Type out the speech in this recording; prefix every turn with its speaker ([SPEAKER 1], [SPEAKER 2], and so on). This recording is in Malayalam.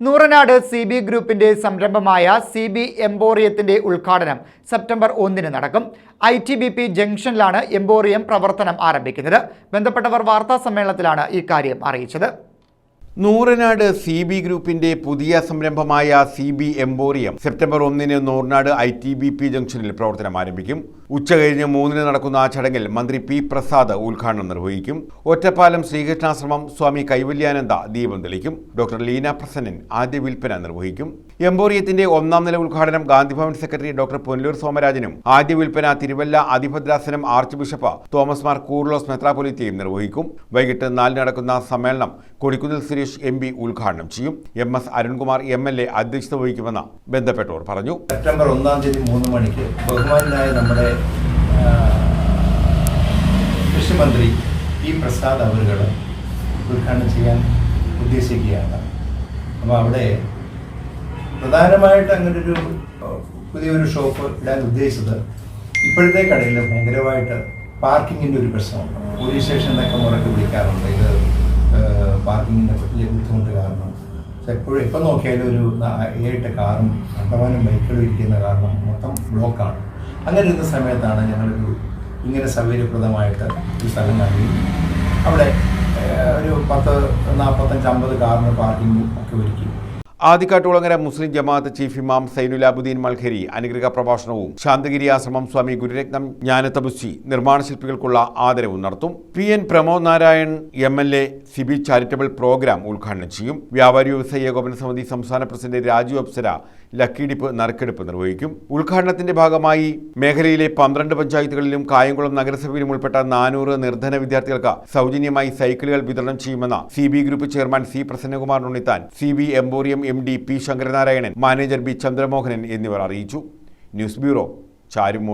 [SPEAKER 1] നൂറനാട് സി ബി ഗ്രൂപ്പിന്റെ സംരംഭമായ സി ബി എംബോറിയത്തിന്റെ ഉദ്ഘാടനം സെപ്റ്റംബർ ഒന്നിന് നടക്കും. ഐ ടി ബി പി ജംഗ്ഷനിലാണ് എംബോറിയം പ്രവർത്തനം ആരംഭിക്കുന്നത്. ബന്ധപ്പെട്ടവർ വാർത്താ സമ്മേളനത്തിലാണ് ഇക്കാര്യം അറിയിച്ചത്.
[SPEAKER 2] നൂറനാട് സി ബി ഗ്രൂപ്പിന്റെ പുതിയ സംരംഭമായ സി ബി എംബോറിയം സെപ്റ്റംബർ ഒന്നിന് Nooranad I T B P ജംഗ്ഷനിൽ പ്രവർത്തനം ആരംഭിക്കും. ഉച്ചകഴിഞ്ഞ് മൂന്നിന് നടക്കുന്ന ആ ചടങ്ങിൽ മന്ത്രി പി പ്രസാദ് ഉദ്ഘാടനം നിർവഹിക്കും. ഒറ്റപ്പാലം ശ്രീകൃഷ്ണാശ്രമം സ്വാമി കൈവല്യാനന്ദ ദീപം തെളിക്കും. ഡോക്ടർ ലീന പ്രസന്നൻ ആദ്യ വിൽപ്പന നിർവഹിക്കും. എംബോറിയത്തിന്റെ ഒന്നാം നില ഉദ്ഘാടനം ഗാന്ധിഭവൻ സെക്രട്ടറി ഡോക്ടർ പൊന്നൂർ സോമരാജനും ആദ്യ വിൽപ്പന തിരുവല്ല അതിഭദ്രാസനം arch bishop Thomas Mar Coorilos മെത്രാപൊലിത്തയും നിർവഹിക്കും. വൈകിട്ട് നാലിന് നടക്കുന്ന സമ്മേളനം കൊടിക്കുന്നിൽ സുരേഷ് എം പി ഉദ്ഘാടനം ചെയ്യും. M S Arunkumar M L A അധ്യക്ഷത വഹിക്കുമെന്ന് ബന്ധപ്പെട്ടവർ പറഞ്ഞു.
[SPEAKER 3] സെപ്റ്റംബർ ഒന്നാം തീയതി മൂന്ന് മണിക്ക് ബഹുമാനായ നമ്മുടെ കൃഷിമന്ത്രി പി പ്രസാദ് അവരുകൾ ഉദ്ഘാടനം ചെയ്യാൻ ഉദ്ദേശിക്കുകയാണ്. അപ്പോൾ അവിടെ പ്രധാനമായിട്ട് ഒരു പുതിയൊരു ഷോപ്പ് ഇടാൻ ഉദ്ദേശിച്ചത് ഇപ്പോഴത്തെ കടയിൽ ഭയങ്കരമായിട്ട് പാർക്കിങ്ങിന്റെ ഒരു പ്രശ്നമാണ് പോലീസ് സ്റ്റേഷനിലൊക്കെ മുറക്കി വിളിക്കാറുണ്ട്. ഇത് പാർക്കിങ്ങിന്റെ ബുദ്ധിമുട്ട് കാരണം. എപ്പോഴും എപ്പോൾ നോക്കിയാലും ഒരു ഏഴെട്ട് കാറും അണ്ടവാനും ബൈക്കുകളും ഇരിക്കുന്ന കാരണം മൊത്തം ബ്ലോക്കാണ്. അങ്ങനെ ഇരുന്ന സമയത്താണ് ഞങ്ങളൊരു ഇങ്ങനെ സൗകര്യപ്രദമായിട്ട് ഈ സ്ഥലം നൽകി. അവിടെ ഒരു പത്ത് നാൽപ്പത്തഞ്ച് അമ്പത് കാറിന് പാർക്കിങ്ങും ഒക്കെ ഒരുക്കി.
[SPEAKER 2] ആദിക്കാട്ടുകുളങ്ങര മുസ്ലിം ജമാഅത്ത് ചീഫ് ഇമാം സൈനുലാബുദ്ദീൻ മൽഖരി അനുഗ്രഹ പ്രഭാഷണവും ശാന്തഗിരി ആശ്രമം സ്വാമി ഗുരുരത്നം ജ്ഞാനതപസ്വി നിർമ്മാണ ശില്പികൾക്കുള്ള ആദരവും നടത്തും. P N Pramod Narayan M L A CB charitable program ഉദ്ഘാടനം ചെയ്യും. വ്യാപാരി വ്യവസായ ഏകോപന സമിതി സംസ്ഥാന പ്രസിഡന്റ് രാജു അപ്സര ലക്കിടിപ്പ് നറുക്കെടുപ്പ് നിർവഹിക്കും. ഉദ്ഘാടനത്തിന്റെ ഭാഗമായി മേഖലയിലെ പന്ത്രണ്ട് പഞ്ചായത്തുകളിലും കായംകുളം നഗരസഭയിലും ഉൾപ്പെട്ട നാനൂറ് നിർധന വിദ്യാർത്ഥികൾക്ക് സൗജന്യമായി സൈക്കിളുകൾ വിതരണം ചെയ്യുമെന്ന C group chairman C Prasannakumar Unnithan C B emporium M D P Sankaranarayanan manager B Chandramohanan എന്നിവർ അറിയിച്ചു. News bureau Charummoodu.